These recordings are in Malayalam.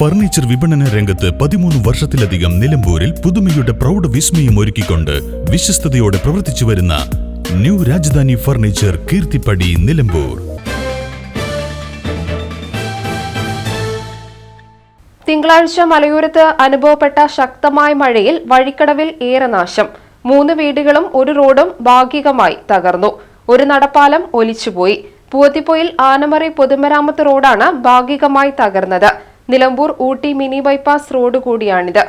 ഫർണിച്ചർ വിപണന രംഗത്ത് പതിമൂന്ന് വർഷത്തിലധികം നിലമ്പൂരിൽ പുതുമയുടെ പ്രൗഢ വിസ്മയം ഒരുക്കിക്കൊണ്ട് വിശ്വസ്തയോടെ പ്രവർത്തിച്ചു വരുന്ന ന്യൂ രാജധാനി ഫർണിച്ചർ കീർത്തിപ്പടി നിലമ്പൂർ. തിങ്കളാഴ്ച മലയോരത്ത് അനുഭവപ്പെട്ട ശക്തമായ മഴയിൽ വഴിക്കടവിൽ ഏറെ നാശം. മൂന്ന് വീടുകളും ഒരു റോഡും ഭാഗികമായി തകർന്നു. ഒരു നടപ്പാലം ഒലിച്ചുപോയി. പൂവത്തിപ്പൊയിൽ ആനമറി പൊതുമരാമത്ത് റോഡാണ് ഭാഗികമായി തകർന്നത്. Nilambur Ooty mini bypass road കൂടിയാണിത്.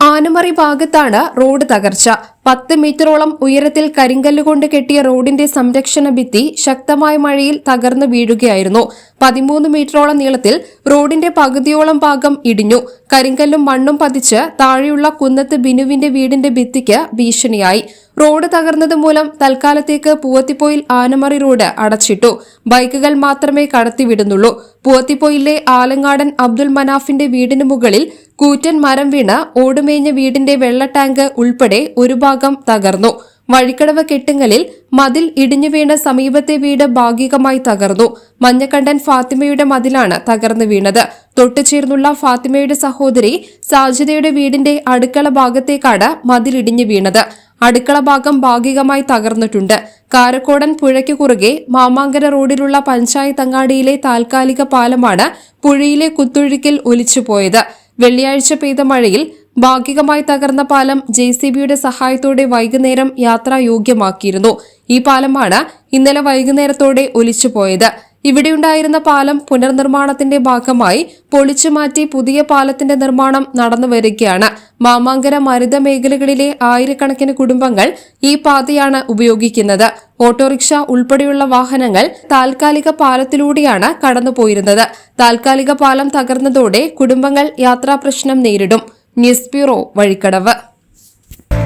ആനമറി ഭാഗത്താണ് റോഡ് തകർച്ച. പത്ത് മീറ്ററോളം ഉയരത്തിൽ കരിങ്കല്ലുകൊണ്ട് കെട്ടിയ റോഡിന്റെ സംരക്ഷണ ഭിത്തി ശക്തമായ മഴയിൽ തകർന്നു വീഴുകയായിരുന്നു. പതിമൂന്ന് മീറ്ററോളം നീളത്തിൽ റോഡിന്റെ പകുതിയോളം ഭാഗം ഇടിഞ്ഞു. കരിങ്കല്ലും മണ്ണും പതിച്ച് താഴെയുള്ള കുന്നത്ത് ബിനുവിന്റെ വീടിന്റെ ഭിത്തിക്ക് ഭീഷണിയായി. റോഡ് തകർന്നത് മൂലം തൽക്കാലത്തേക്ക് പൂവത്തിപ്പോയിൽ ആനമറി റോഡ് അടച്ചിട്ടു. ബൈക്കുകൾ മാത്രമേ കടത്തിവിടുന്നുള്ളൂ. പൂവത്തിപ്പോയിലെ ആലങ്ങാടൻ അബ്ദുൽ മനാഫിന്റെ വീടിന് മുകളിൽ കൂറ്റൻ മരം വീണ് ഓടുമേഞ്ഞ വീടിന്റെ വെള്ള ടാങ്ക് ഉൾപ്പെടെ ഒരു ഭാഗം തകർന്നു. വഴിക്കടവ് കെട്ടുങ്ങലിൽ മതിൽ ഇടിഞ്ഞു വീണ സമീപത്തെ വീട് ഭാഗികമായി തകർന്നു. മഞ്ഞക്കണ്ടൻ ഫാത്തിമയുടെ മതിലാണ് തകർന്നു വീണത്. തൊട്ടുചേർന്നുള്ള ഫാത്തിമയുടെ സഹോദരി സാജിദയുടെ വീടിന്റെ അടുക്കള ഭാഗത്തേക്കാണ് മതിലിടിഞ്ഞു വീണത്. അടുക്കള ഭാഗം ഭാഗികമായി തകർന്നിട്ടുണ്ട്. കാരക്കോടൻ പുഴയ്ക്ക് കുറുകെ മാമാങ്കര റോഡിലുള്ള പഞ്ചായത്ത് അങ്ങാടിയിലെ താൽക്കാലിക പാലമാണ് പുഴയിലെ കുത്തൊഴുക്കിൽ ഒലിച്ചുപോയത്. വെള്ളിയാഴ്ച പെയ്ത മഴയിൽ ഭാഗികമായി തകർന്ന പാലം ജെ സി ബിയുടെ സഹായത്തോടെ വൈകുന്നേരം യാത്രായോഗ്യമാക്കിയിരുന്നു. ഈ പാലമാണ് ഇന്നലെ വൈകുന്നേരത്തോടെ ഒലിച്ചുപോയത്. ഇവിടെയുണ്ടായിരുന്ന പാലം പുനർനിർമ്മാണത്തിന്റെ ഭാഗമായി പൊളിച്ചു മാറ്റി പുതിയ പാലത്തിന്റെ നിർമ്മാണം നടന്നു വരികയാണ്. മാമാങ്കര മരുത മേഖലകളിലെ ആയിരക്കണക്കിന് കുടുംബങ്ങൾ ഈ പാതയാണ് ഉപയോഗിക്കുന്നത്. ഓട്ടോറിക്ഷ ഉൾപ്പെടെയുള്ള വാഹനങ്ങൾ താൽക്കാലിക പാലത്തിലൂടെയാണ് കടന്നുപോയിരുന്നത്. താൽക്കാലിക പാലം തകർന്നതോടെ കുടുംബങ്ങൾ യാത്രാ പ്രശ്നം നേരിടും. News bureau Vazhikkadavu.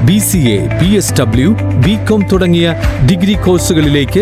B C A B S W B com തുടങ്ങിയ ഡിഗ്രി കോഴ്സുകളിലേക്ക്